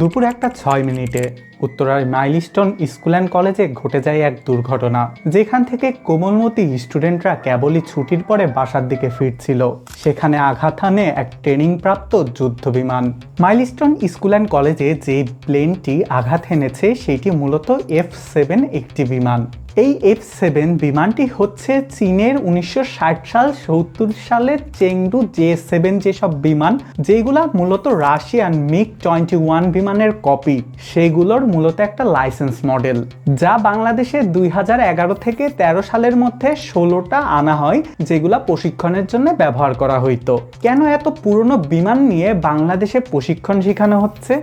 দুপুর একটা ছয় মিনিটে উত্তরার মাইলস্টোন স্কুল অ্যান্ড কলেজে ঘটে যায় এক দুর্ঘটনা, যেখান থেকে কোমলমতি স্টুডেন্টরা কেবলই ছুটির পরে বাসার দিকে ফিরছিল। সেখানে আঘাত হানে এক ট্রেনিং প্রাপ্ত যুদ্ধ বিমান। মাইলস্টোন স্কুল অ্যান্ড কলেজে যে প্লেনটি আঘাত এনেছে, সেটি মূলত এফ সেভেন একটি বিমান। এই এফ সেভেন বিমানটি হচ্ছে চীনের উনিশশো ষাট সাল সত্তর সালের চেংডু জে সেভেন যেসব বিমান, যেগুলা মূলত রাশিয়ান মিগ টোয়েন্টি ওয়ান বিমানের কপি, সেগুলোর মূলত একটা লাইসেন্স মডেল, যা বাংলাদেশে দুই হাজার এগারো থেকে তেরো সালের মধ্যে ষোলোটা আনা হয়, যেগুলা প্রশিক্ষণের জন্য ব্যবহার করা হইতো। কেন এত পুরনো বিমান নিয়ে বাংলাদেশে প্রশিক্ষণ শেখানো হচ্ছে?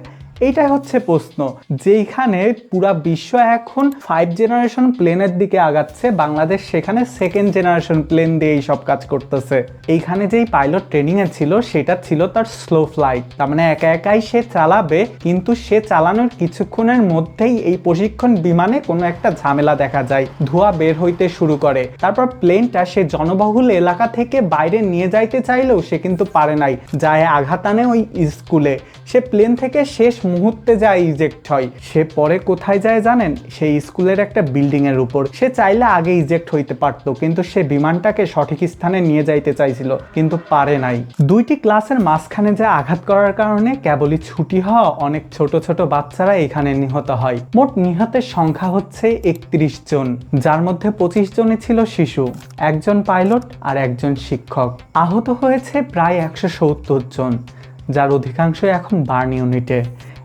এইটাই হচ্ছে প্রশ্ন, যেইখানে পুরা বিশ্ব এখন ফাইভ জেনারেশন প্লেনের দিকে আগাচ্ছে, বাংলাদেশ সেখানে সেকেন্ড জেনারেশন প্লেন দিয়ে এই সব কাজ করতেছে। এইখানে যেই পাইলট ট্রেনিংয়ে ছিল, সেটা ছিল তার স্লো ফ্লাইট তার মানে একা একাই সে চালাবে, কিন্তু সে চালানোর কিছুক্ষণের মধ্যেই এই প্রশিক্ষণ বিমানে কোনো একটা ঝামেলা দেখা যায়, ধোঁয়া বের হইতে শুরু করে। তারপর প্লেনটা সে জনবহুল এলাকা থেকে বাইরে নিয়ে যাইতে চাইলেও সে কিন্তু পারে নাই, যায় আঘাত আনে ওই স্কুলে সে প্লেন থেকে শেষ মুহূর্তে যায় ইজেক্ট হয়, সে পরে কোথায় যায় জানেন? সেই স্কুলের একটা বিল্ডিং এর উপর। সে চাইলে আগে ইজেক্ট হইতে পারতো, কিন্তু সে বিমানটাকে সঠিক স্থানে নিয়ে যাইতে চাইছিল, কিন্তু পারে নাই। দুইটি ক্লাসের মাঝখানে যা আঘাত করার কারণে কেবলই ছুটি হওয়া অনেক ছোট ছোট বাচ্চারা এখানে নিহত হয়। মোট নিহতের সংখ্যা হচ্ছে একত্রিশ জন, যার মধ্যে পঁচিশ জনই ছিল শিশু, একজন পাইলট আর একজন শিক্ষক। আহত হয়েছে প্রায় একশো সত্তর জন, যার অধিকাংশই এখন বার্ন ইউনিটে।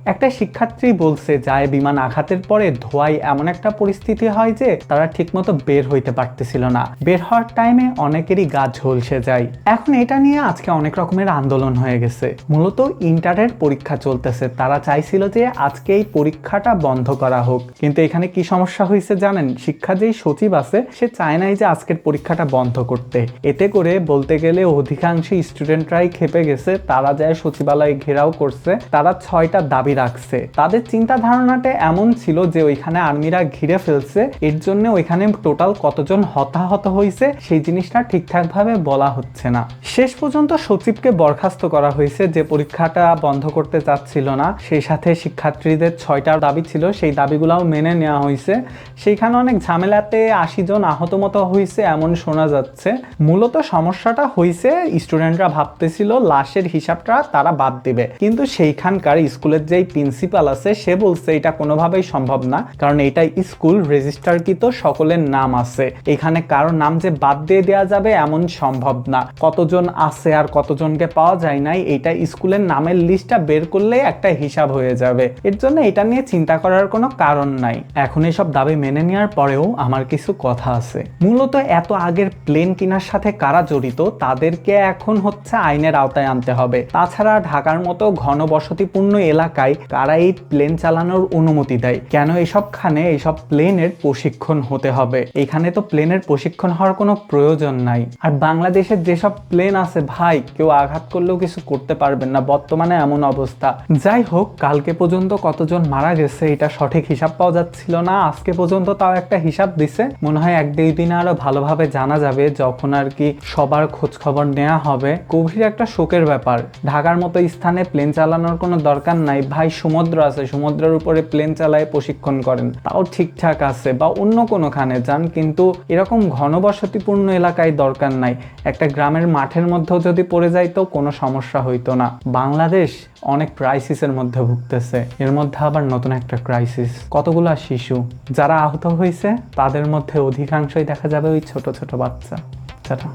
একটা শিক্ষার্থী বলছে, যায় বিমান আঘাতের পরে ধোয়ায় এমন একটা পরিস্থিতি হয় যে তারা ঠিকমতো বের হইতে পারতেছিল না। বের হওয়ার টাইমে অনেকেরই গা ঝলসে যায়। এখন এটা নিয়ে আজকে অনেক রকমের আন্দোলন হয়ে গেছে। মূলত ইন্টারের পরীক্ষা চলতেছে। তারা চাইছিল যে আজকে এই পরীক্ষাটা বন্ধ করা হোক। কিন্তু এখানে কি সমস্যা হয়েছে জানেন? শিক্ষা যেই সচিব আছে, সে চায় নাই যে আজকের পরীক্ষাটা বন্ধ করতে। এতে করে বলতে গেলে অধিকাংশ স্টুডেন্টরাই খেপে গেছে। তারা যায় সচিবালয়ে ঘেরাও করছে। তারা ছয়টা দাবি রাখছে। তাদের চিন্তা ধারণাটা এমন ছিল যে ওইখানে আর্মিরা ঘিরে ফেলছে। এর জন্য ওইখানে টোটাল কতজন হতাহত হয়েছে সেই জিনিসটা ঠিকঠাক ভাবে বলা হচ্ছে না। শেষ পর্যন্ত সচিবকে বরখাস্ত করা হয়েছে যে পরীক্ষাটা বন্ধ করতে চাচ্ছিল না। সেই সাথে শিক্ষার্থীদের ছয়টা দাবি ছিল, সেই দাবিগুলাও মেনে নেওয়া হয়েছে সেইখানে অনেক ঝামেলাতে আশি জন আহত মতো হয়েছে এমন শোনা যাচ্ছে। মূলত সমস্যাটা হয়েছে স্টুডেন্টরা ভাবতেছিল লাশের হিসাবটা তারা বাদ দিবে। কিন্তু সেইখানকার স্কুলের যেই প্রিন্সিপাল আছে, সে বলছে এটা কোনোভাবেই সম্ভব না, কারণ এটা স্কুল রেজিস্টারকৃত সকলের নাম আছে। এখানে কারও নাম যে বাদ দিয়ে দেওয়া যাবে এমন সম্ভব না। কতজন আছে আর কতজনকে পাওয়া যায় নাই এটা স্কুলের নামের লিস্টটা বের করলে একটা হিসাব হয়ে যাবে। এর জন্য এটা নিয়ে চিন্তা করার কোনো কারণ নাই। এখন এসব দাবি মেনে নেওয়ার পরেও আমার কিছু কথা আছে। মূলত এত আগের প্লেন কেনার সাথে কারা জড়িত, তাদেরকে এখন হচ্ছে আইনের আওতায় আনতে হবে। তাছাড়া ঢাকার মতো ঘনবসতিপূর্ণ এলাকায় কারা এই প্লেন চালানোর অনুমতি দেয়। কেন এসবখানে এইসব প্লেনের প্রশিক্ষণ হতে হবে? এখানে তো প্লেনের প্রশিক্ষণ হওয়ার কোনো প্রয়োজন নাই। আর বাংলাদেশের যেসব প্লেন আছে ভাই, কেউ আঘাত করলেও কিছু করতে পারবেন না। বর্তমানে এমন অবস্থা। যাই হোক, কালকে পর্যন্ত কতজন মারা গেছে, এটা সঠিক হিসাব পাওয়া যাচ্ছিল না। আজকে পর্যন্ত তাও একটা হিসাব দিছে। মনে হয় এক দুই দিনে আরও ভালোভাবে জানা যাবে যখন আর কি সবার খোঁজ খবর নেওয়া হবে। গভীর একটা শোকের ব্যাপার। ঢাকার মতো স্থানে প্লেন চালানোর কোনো দরকার নাই। ভাই সমুদ্র আছে, সমুদ্রের উপরে প্লেন চালায় প্রশিক্ষণ করেন। তাও ঠিকঠাক আছে বা অন্য কোনোখানে যান, কিন্তু এরকম ঘনবসতিপূর্ণ এলাকায় দরকার নাই। একটা গ্রামের মাঠের মধ্যেও যদি পড়ে যাইতো কোনো সমস্যা হইতো না। বাংলাদেশ অনেক ক্রাইসিসের মধ্যে ভুগতেছে। এর মধ্যে আবার নতুন একটা ক্রাইসিস কতগুলা শিশু যারা আহত হয়েছে, তাদের মধ্যে অধিকাংশই দেখা যাবে ওই ছোট ছোট বাচ্চা। সেটা